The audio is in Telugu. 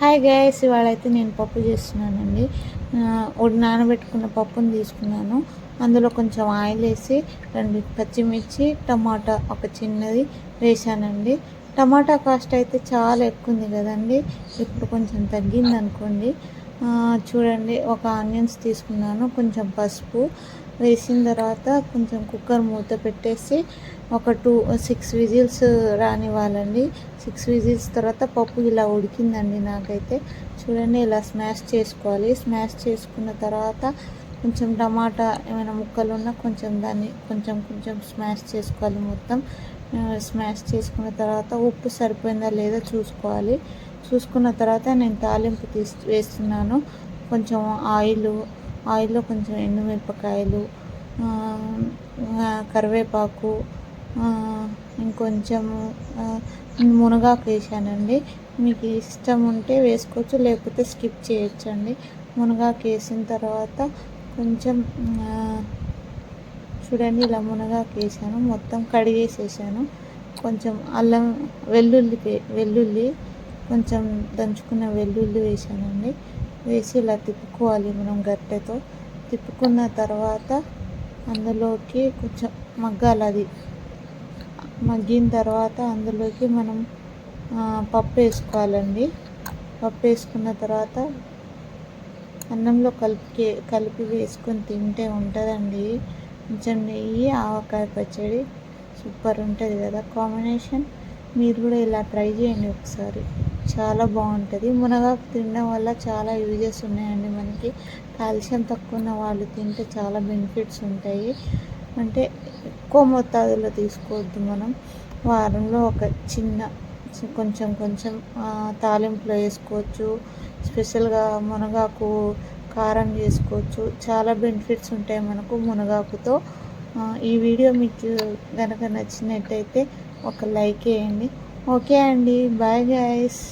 హాయ్ గైస్ ఇవాళ అయితే నేను పప్పు చేస్తున్నానండి. ఒకటి నానబెట్టుకున్న పప్పుని తీసుకున్నాను. అందులో కొంచెం ఆయిల్ వేసి రెండు పచ్చిమిర్చి టమాటా ఒక చిన్నది వేసానండి టమాటా కాస్ట్ అయితే చాలా ఎక్కువ ఉంది కదండి. ఇప్పుడు కొంచెం తగ్గింది అనుకోండి చూడండి ఒక ఆనియన్స్ తీసుకున్నాను కొంచెం పసుపు వేసిన తర్వాత కొంచెం కుక్కర్ మూత పెట్టేసి ఒక టూ సిక్స్ విజిల్స్ రానివ్వాలండి. సిక్స్ విజిల్స్ తర్వాత పప్పు ఇలా ఉడికిందండి నాకైతే. చూడండి ఇలా స్మాష్ చేసుకోవాలి. స్మాష్ చేసుకున్న తర్వాత కొంచెం టమాటా ఏమైనా ముక్కలు ఉన్నా కొంచెం దాన్ని కొంచెం కొంచెం స్మాష్ చేసుకోవాలి మొత్తం. స్మాష్ చేసుకున్న తర్వాత ఉప్పు సరిపోయిందా లేదా చూసుకోవాలి. చూసుకున్న తర్వాత నేను తాలింపు తీసి వేస్తున్నాను. కొంచెం ఆయిల్ ఆయిల్లో కొంచెం ఎండుమిరపకాయలు కరివేపాకు ఇంకొంచెం మునగాకు వేసానండి. మీకు ఇష్టం ఉంటే వేసుకోవచ్చు లేకపోతే స్కిప్ చేయొచ్చండి. మునగాకు వేసిన తర్వాత కొంచెం చూడండి ఇలా మునగాకు వేసాను. మొత్తం కడిగేసేసాను. కొంచెం అల్లం వెల్లుల్లి వెల్లుల్లి కొంచెం దంచుకున్న వెల్లుల్లి వేసానండి. వేసి ఇలా తిప్పుకోవాలి మనం గట్టెతో తిప్పుకున్న తర్వాత అందులోకి కొంచెం మగ్గాలి అది. మగ్గిన తర్వాత అందులోకి మనం పప్పు వేసుకోవాలండి. పప్పు వేసుకున్న తర్వాత అన్నంలో కలిపి కలిపి వేసుకొని తింటే ఉంటుందండి. కొంచెం నెయ్యి ఆవకాయ పచ్చడి సూపర్ ఉంటుంది కదా కాంబినేషన్. మీరు కూడా ఇలా ట్రై చేయండి ఒకసారి. చాలా బాగుంటుంది. మునగాకు తినడం వల్ల చాలా యూజెస్ ఉన్నాయండి మనకి. కాల్షియం తక్కువ ఉన్న వాళ్ళు తింటే చాలా బెనిఫిట్స్ ఉంటాయి. అంటే ఎక్కువ మోతాదులో తీసుకోవద్దు మనం. వారంలో ఒక చిన్న కొంచెం కొంచెం తాలింపులో వేసుకోవచ్చు. స్పెషల్గా మునగాకు కారం చేసుకోవచ్చు. చాలా బెనిఫిట్స్ ఉంటాయి మనకు మునగాకుతో. ఈ వీడియో మీకు కనుక నచ్చినట్టయితే ఒక లైక్ వేయండి. ఓకే అండి బాయ్ గాయస్